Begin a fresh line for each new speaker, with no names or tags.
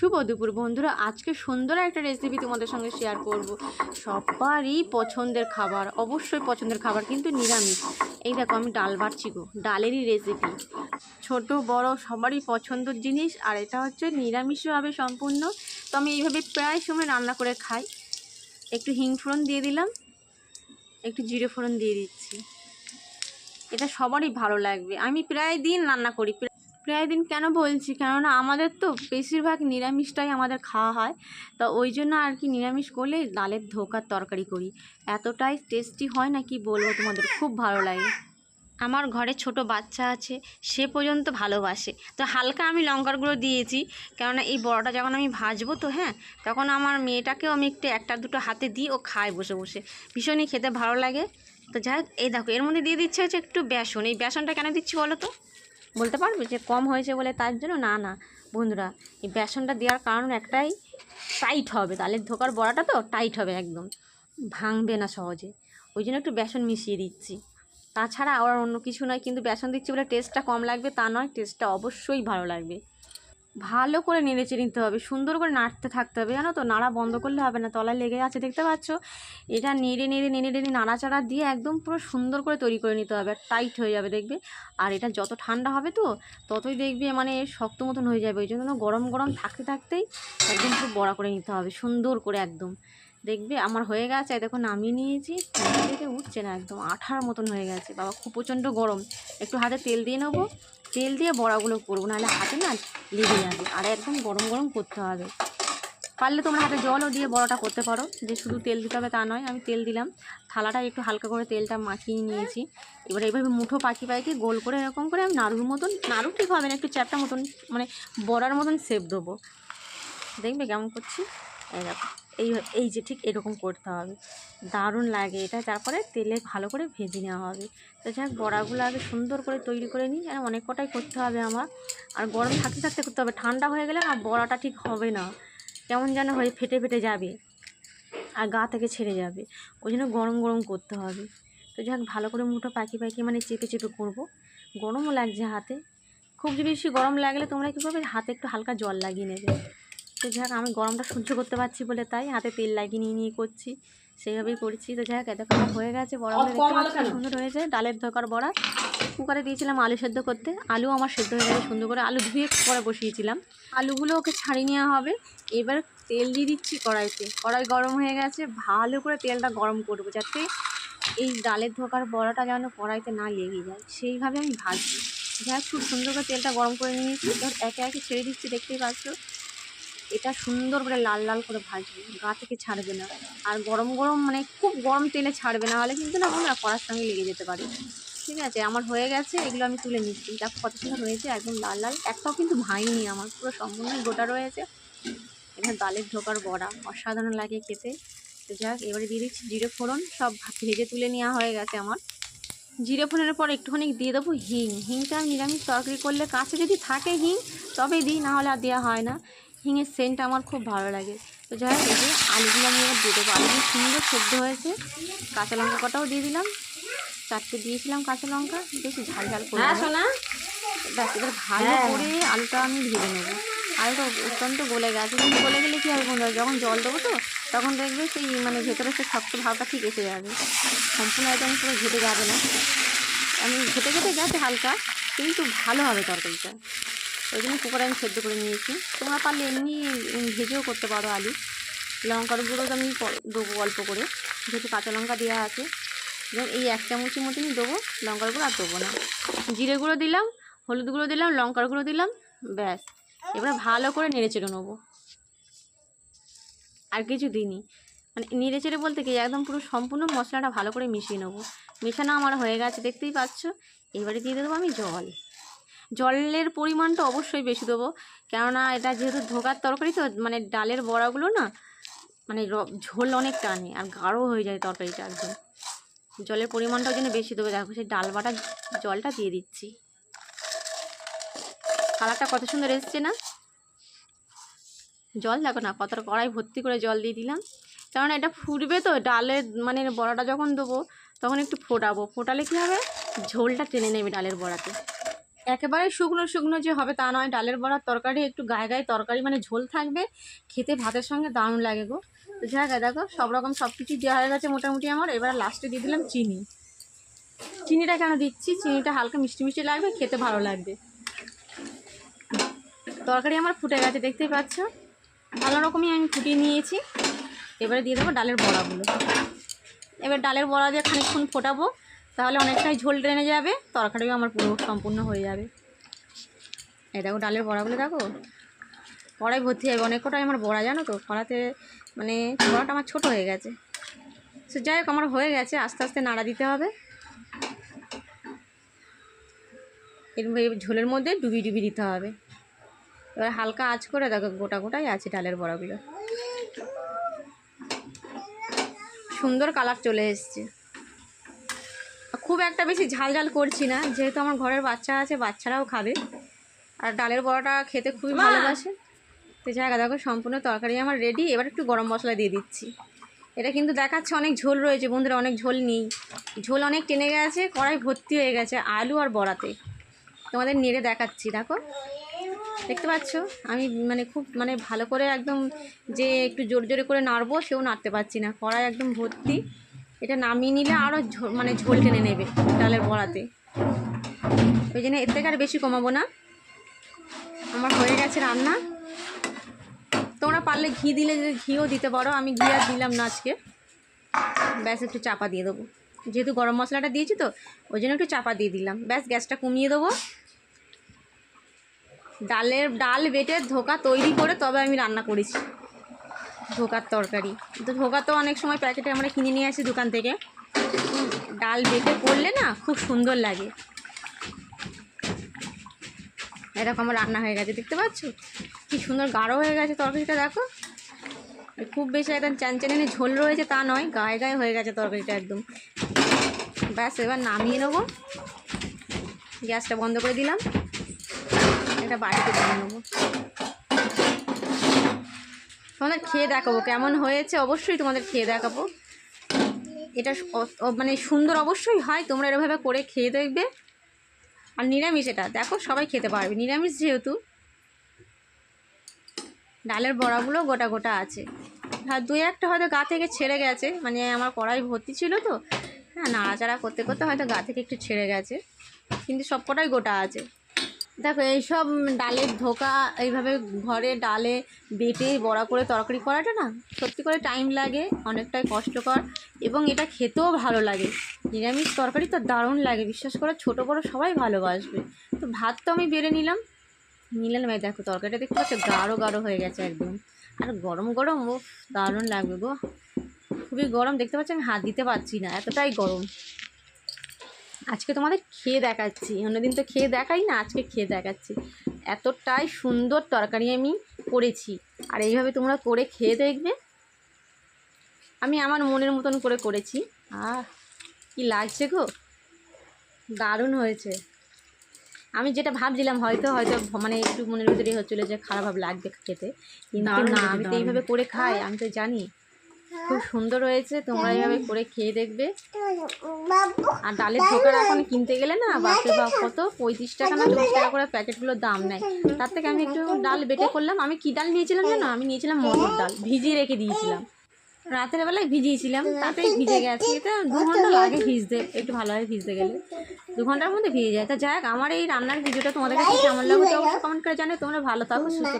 শুভ দুপুর। বন্ধুরা, আজকে সুন্দর একটা রেসিপি তোমাদের সঙ্গে শেয়ার করব। সবারই পছন্দের খাবার, অবশ্যই পছন্দের খাবার, কিন্তু নিরামিষ। এই দেখো, আমি ডাল বাড়ছি গো, ডালেরই রেসিপি ছোট, বড়, সবারই পছন্দের জিনিস, আর এটা হচ্ছে নিরামিষভাবে সম্পূর্ণ। তো আমি এইভাবে প্রায় সময় রান্না করে খাই। একটু হিং ফোড়ন দিয়ে দিলাম, একটু জিরে ফোড়ন দিয়ে দিচ্ছি। এটা সবারই ভালো লাগবে। আমি প্রায় দিন রান্না করি প্রায়- দিন কেন বলছি? কেননা আমাদের তো বেশিরভাগ নিরামিষটাই আমাদের খাওয়া হয়। তো ওই জন্য আর কি নিরামিষ করলে ডালের ধোকার তরকারি করি। এতটাই টেস্টি হয় না কি বলব তোমাদের? খুব ভালো লাগে। আমার ঘরে ছোট বাচ্চা আছে, সে পর্যন্ত ভালোবাসে। তো হালকা আমি লঙ্কার গুঁড়ো দিয়েছি, কেননা এই বড়টা যখন আমি ভাজবো তো হ্যাঁ তখন আমার মেয়েটাকেও আমি একটু একটা দুটো হাতে দিই, ও খায় বসে বসে। ভীষণই খেতে ভালো লাগে। তো যাই এই দেখো, এর মধ্যে দিয়ে দিচ্ছে হচ্ছে একটু বেসন। এই বেসনটা কেন দিচ্ছি বলো তো? বলতে পারবে যে কম হয়েছে বলে তার জন্য? না না। বন্ধুরা, এই বেসনটা দেওয়ার কারণ একটাই, টাইট হবে। তাহলে ধোকার বড়াটা তো টাইট হবে একদম। ভাঙবে না সহজে। ওই জন্য একটু বেসন মিশিয়ে দিচ্ছি। তাছাড়া আবার অন্য কিছু নয়, কিন্তু বেসন দিচ্ছি বলে টেস্টটা কম লাগবে, তা নয় টেস্টটা অবশ্যই ভালো লাগবে। ভালো করে নেড়েচে নিতে হবে, সুন্দর করে নাড়তে থাকতে হবে, জানো তো? নাড়া বন্ধ করলে হবে না, তলায় লেগে আছে, দেখতে পাচ্ছ? এটা নেড়ে নেড়ে নেড়ে নেড়ে নাড়াচাড়া দিয়ে একদম পুরো সুন্দর করে তৈরি করে নিতে হবে, আর টাইট হয়ে যাবে, দেখবে? আর এটা যত ঠান্ডা হবে তো, ততই দেখবে মানে শক্ত মতন হয়ে যাবে, ওই জন্য গরম গরম থাকতে, থাকতেই একদম পুরো বড়া করে নিতে হবে, সুন্দর করে একদম। দেখবে আমার হয়ে গেছে, দেখো নামিয়ে নিয়েছি থেকে উঠছে না, একদম আঠার মতন হয়ে গেছে, বাবা, খুব প্রচণ্ড গরম। একটু হাতে তেল দিয়ে নেব তেল দিয়ে বড়াগুলো করব, নাহলে হাতে না লেগে যাবে। আর একদম গরম গরম করতে হবে। পারলে তোমরা হাতে জলও দিয়ে বড়াটা করতে পারো। যে শুধু তেল দিতে হবে তা নয়, আমি তেল দিলাম। থালাটা একটু হালকা করে তেলটা মাখিয়ে নিয়েছি। এবার এইভাবে মুঠো পাখি পাখি গোল করে এরকম করে আমি নাড়ুর মতন, নাড়ু ঠিক হবে না, একটু চ্যাপটা মতন মানে বড়ার মতন সেপ দেবো। দেখবে কেমন করছি? এই দেখো। এই এই যে ঠিক এরকম করতে হবে। দারুণ লাগে এটা। তারপরে তেলে ভালো করে ভেজে নেওয়া হবে। তো যাই বড়াগুলো আগে সুন্দর করে তৈরি করে নিই। আর অনেক কটাই করতে হবে আমার। আর গরম থাকতে থাকতে করতে হবে। ঠান্ডা হয়ে গেলে না বড়াটা ঠিক হবে না। কেমন যেন হয়ে ফেটে ফেটে যাবে। আর গা থেকে ছেড়ে যাবে। ওই জন্য গরম গরম করতে হবে। তো যাই ভালো করে মুঠো পাখি পাখি মানে চেপে চেপে করব। গরমও লাগছে হাতে। খুব বেশি গরম লাগলে তোমরা কী করবে হাতে একটু হালকা জল লাগিয়ে নেবে। তো যাই হোক আমি গরমটা সহ্য করতে পারছি বলে তাই হাতে তেল লাগিয়ে নিয়ে নিয়ে করছি। সেইভাবেই করছি। তো যাই হোক এতক্ষণ হয়ে গেছে। বড়াগুলো দেখতে সুন্দর হয়েছে। ডালের ধোকার বড়া। কুকারে দিয়েছিলাম আলু সেদ্ধ করতে। আলু আমার সেদ্ধ হয়ে গেছে সুন্দর করে। আলু ধুয়ে পরে বসিয়েছিলাম। আলুগুলো ওকে ছাড়িয়ে নেওয়া হবে। এবার তেল দিয়ে দিচ্ছি কড়াইতে। কড়াই গরম হয়ে গেছে। ভালো করে তেলটা গরম করব যাতে এই ডালের ধোকার বড়াটা যেন কড়াইতে না লেগে যায়। সেইভাবে আমি ভাজবো যাই হোক, খুব সুন্দর করে তেলটা গরম করে নিয়েছি। একে একে ছেড়ে দিচ্ছি। দেখতেই পাচ্ছ? এটা সুন্দর করে লাল লাল করে ভাজবে, গা থেকে ছাড়বে না। আর গরম গরম মানে খুব গরম তেলে ছাড়বে না হলে কিন্তু না না কড়ার সঙ্গে লেগে যেতে পারে। ঠিক আছে, আমার হয়ে গেছে, এগুলো আমি তুলে নিচ্ছি। দেখো কত সুন্দর হয়েছে, একদম লাল লাল। একটাও কিন্তু ভাঙিনি আমার, পুরো সম্পূর্ণই গোটা রয়েছে। এখানে ডালের ঢোকার বড়া, অসাধারণ লাগে খেতে। তো যাক, এবারে দিয়ে দিচ্ছি জিরে ফোড়ন, সব ভেজে তুলে নেওয়া হয়ে গেছে আমার। জিরে ফোড়নের পর একটুখানি দিয়ে দেবো হিং। হিংটা নিরামিষ তরকারি করলে কাছে যদি থাকে হিং, তবে দিই নাহলে আর দেওয়া হয় না। হিঙের সেন্টটা আমার খুব ভালো লাগে। তো যাই হোক এই যে আলুগুলো আমি এবার দিয়ে দেবো। আলুগুলো সুন্দর সেদ্ধ হয়েছে। কাঁচা লঙ্কা কটাও দিয়ে দিলাম। চারটে দিয়েছিলাম কাঁচা লঙ্কা। বেশি ঝাল ঝাল করে
হ্যাঁ।
ব্যাস এবার ভালো
হ্যাঁ।
করে আলুটা আমি ভেজে নেব। আলুটা অত্যন্ত গলে গেছে। কিন্তু গলে গেলে কী হবে বন্ধুরা? যখন জল দেবো তো তখন দেখবে সেই মানে ভেতরে সে শক্ত ভাবটা ঠিক এসে যাবে। সম্পূর্ণ একদম পুরো ঘেটে যাবে না। আমি ঘেটে ঘেটে গেছে হালকা কিন্তু ভালো হবে তরকারিটা। ওই জন্য কুকারে আমি সেদ্ধ করে নিয়েছি। তোমরা পারলে এমনি ভেজেও করতে পারো আলু। লঙ্কার গুঁড়ো আমি দেবো অল্প করে। যেহেতু কাঁচা লঙ্কা দেওয়া আছে। যেমন এই এক চামচের মতনই দেবো লঙ্কার গুঁড়ো আর দেবো না। জিরে গুঁড়ো দিলাম, হলুদ গুঁড়ো দিলাম, লঙ্কার গুঁড়ো দিলাম, ব্যাস। এবারে ভালো করে নেড়ে চেড়ে নেব। আর কিছু দিইনি। মানে নেড়ে চেড়ে বলতে কি, একদম পুরো সম্পূর্ণ মশলাটা ভালো করে মিশিয়ে নেব। মেশানো আমার হয়ে গেছে, দেখতেই পাচ্ছ? এবারে দিয়ে দেবো আমি জল। জলের পরিমাণটা অবশ্যই বেশি দেবো। কেননা এটা যেহেতু ধোকার তরকারি তো মানে ডালের বড়াগুলো না মানে ঝোল অনেক টানে আর গাঢ় হয়ে যায় তরকারিটা একদম। জলের পরিমাণটা ওই জন্য বেশি দেবো। দেখো সেই ডাল বাটা জলটা দিয়ে দিচ্ছি। কালারটা কত সুন্দর এসছে না? জল দেখো না, কতটা কড়াই ভর্তি করে জল দিয়ে দিলাম। কারণ এটা ফুটবে তো, ডালের মানে বড়াটা যখন দেবো, তখন একটু ফোটাবো। ফোটালে কী হবে? ঝোলটা টেনে নেবে ডালের বড়াতে। একেবারে শুকনো শুকনো যে হবে তা নয়। ডালের বড়ার তরকারি একটু গায়ে গায়ে তরকারি মানে ঝোল থাকবে। খেতে ভাতের সঙ্গে দারুণ লাগে গো। তো যাই দেখো সব রকম সব কিছুই দেওয়া হয়ে গেছে মোটামুটি আমার। এবার লাস্টে দিয়ে দিলাম চিনি। চিনিটা কেন দিচ্ছি? চিনিটা হালকা মিষ্টি মিষ্টি লাগবে, খেতে ভালো লাগবে। তরকারি আমার ফুটে গেছে, দেখতেই পাচ্ছ? ভালো রকমই আমি ফুটিয়ে নিয়েছি। এবারে দিয়ে দেবো ডালের বড়াগুলো। এবার ডালের বড়া দিয়ে খানিকক্ষণ ফোটাবো। তাহলে অনেকটাই ঝোল টেনে যাবে, তরকারিও আমার পুরো সম্পূর্ণ হয়ে যাবে। এই দেখো ডালের বড়াগুলো দেখো? কড়াই ভর্তি হবে অনেক কটাই আমার বড়া, জানো তো? কড়াতে মানে বড়াটা আমার ছোট হয়ে গেছে। সে যাই হোক, আমার হয়ে গেছে, আস্তে আস্তে নাড়া দিতে হবে। এর ঝোলের মধ্যে ডুবি ডুবি দিতে হবে। এবার হালকা আঁচ করে দেখো, গোটা গোটাই আছে ডালের বড়াগুলো। সুন্দর কালার চলে এসছে। একটা বেশি ঝাল ঝাল করছি না। যেহেতু আমার ঘরের বাচ্চা আছে বাচ্চারাও খাবে। আর ডালের বড়াটা খেতে খুবই ভালোবাসে। তো জায়গা দেখো সম্পূর্ণ তরকারি আমার রেডি এবার একটু গরম মশলা দিয়ে দিচ্ছি। এটা কিন্তু দেখাচ্ছে অনেক ঝোল রয়েছে বন্ধুরা অনেক ঝোল নেই। ঝোল অনেক টেনে গেছে কড়াই ভর্তি হয়ে গেছে আলু আর বড়াতে। তোমাদের নেড়ে দেখাচ্ছি দেখো। দেখতে পাচ্ছ? আমি মানে খুব মানে ভালো করে একদম যে একটু জোর জোরে করে নাড়বো সেও নাড়তে পারছি না। কড়াই একদম ভর্তি। এটা নামিয়ে নিলে আরও মানে ঝোল টেনে নেবে ডালের বড়াতে। ওই জন্য এর থেকে আর বেশি কমাবো না। আমার হয়ে গেছে রান্না। তোমরা পারলে ঘি দিলে যে ঘিও দিতে পারো, আমি ঘি আর দিলাম না আজকে। ব্যাস, একটু চাপা দিয়ে দেবো। যেহেতু গরম মশলাটা দিয়েছি তো, ওই জন্য একটু চাপা দিয়ে দিলাম। ব্যাস, গ্যাসটা কমিয়ে দেবো। ডালের, ডাল বেটে ধোকা তৈরি করে তবে আমি রান্না করেছি। ধোকার তরকারি। তো ধোকা তো অনেক সময় প্যাকেটে আমরা কিনে নিয়ে আসি দোকান থেকে। ডাল বেটে করলে না খুব সুন্দর লাগে। এরকম আমার রান্না হয়ে গেছে, দেখতে পাচ্ছ? কি সুন্দর গাঢ় হয়ে গেছে তরকারিটা, দেখো। খুব বেশি একদম চ্যানচ্যানে ঝোল রয়েছে তা নয়, গায়ে গায়ে হয়ে গেছে তরকারিটা একদম। ব্যাস, এবার নামিয়ে নেব। গ্যাসটা বন্ধ করে দিলাম। এটা বাড়িতে দিয়ে নেব। তোমাদের খেয়ে দেখাবো। কেমন হয়েছে অবশ্যই তোমাদের খেয়ে দেখাবো। এটা মানে সুন্দর অবশ্যই হয়, তোমরা এরভাবে করে খেয়ে দেখবে। আর নিরামিষ এটা, দেখো সবাই খেতে পারবে। নিরামিষ যেহেতু, ডালের বড়াগুলো গোটা গোটা আছে। আর দু একটা হয়তো গা থেকে ছেড়ে গেছে মানে আমার কড়াই ভর্তি ছিল তো। হ্যাঁ নাড়াচাড়া করতে করতে হয়তো গা থেকে একটু ছেড়ে গেছে। কিন্তু সব কটাই গোটা আছে। দেখো, এইসব ডালের ধোকা, এইভাবে ঘরে ডালে বেটে বড়া করে তরকারি করাটা না, সত্যি করে টাইম লাগে, অনেকটাই কষ্টকর এবং এটা খেতেও ভালো লাগে। নিরামিষ তরকারি তো দারুণ লাগে, বিশ্বাস করে, ছোটো বড়ো সবাই ভালোবাসবে। তো ভাত তো আমি বেড়ে নিলাম। নিলাম ভাই দেখো, তরকারিটা দেখতে পাচ্ছ, গাঢ় গাঢ় হয়ে গেছে একদম। আর গরম গরম ও দারুণ লাগবে গো। খুবই গরম, দেখতে পাচ্ছি, আমি হাত দিতে পারছি না, এতটাই গরম। আজকে তোমাদের খেয়ে দেখাচ্ছি। অন্যদিন তো খেয়ে দেখাই না আজকে খেয়ে দেখাচ্ছি। এতটাই সুন্দর তরকারি আমি করেছি। আর এইভাবে তোমরা করে খেয়ে দেখবে। আমি আমার মনের মতন করে করেছি। আহ কি লাগছে গো? দারুণ হয়েছে। আমি যেটা ভাবছিলাম হয়তো হয়তো মানে একটু মনের ভিতরে হচ্ছিল যে খারাপ ভাব লাগবে খেতে। কিন্তু না আমি তো এইভাবে করে খাই আমি তো জানি। খুব সুন্দর হয়েছে তোমরা এইভাবে করে খেয়ে দেখবে। আর ডালের ধোকার এখন কিনতে গেলে না বাপরে বাপ কত? পঁয়ত্রিশ টাকা না চল্লিশ টাকা করে প্যাকেটগুলোর দাম নেয়। তার থেকে আমি একটু ডাল বেটে করলাম। আমি কি ডাল নিয়েছিলাম জানো? আমি নিয়েছিলাম মটর ডাল। ভিজিয়ে রেখে দিয়েছিলাম। রাতের বেলায় ভিজিয়েছিলাম। তাতেই ভিজে গেছে। এটা দু ঘণ্টা লাগে ভিজতে। একটু ভালোভাবে ভিজতে গেলে। দু ঘণ্টার মধ্যে ভিজে যায়। তা যাই হোক আমার এই রান্নার ভিডিওটা তোমাদের কাছে কেমন লাগবে অবশ্যই কমেন্ট করে জানিও। তোমরা ভালো থাকো সুস্থ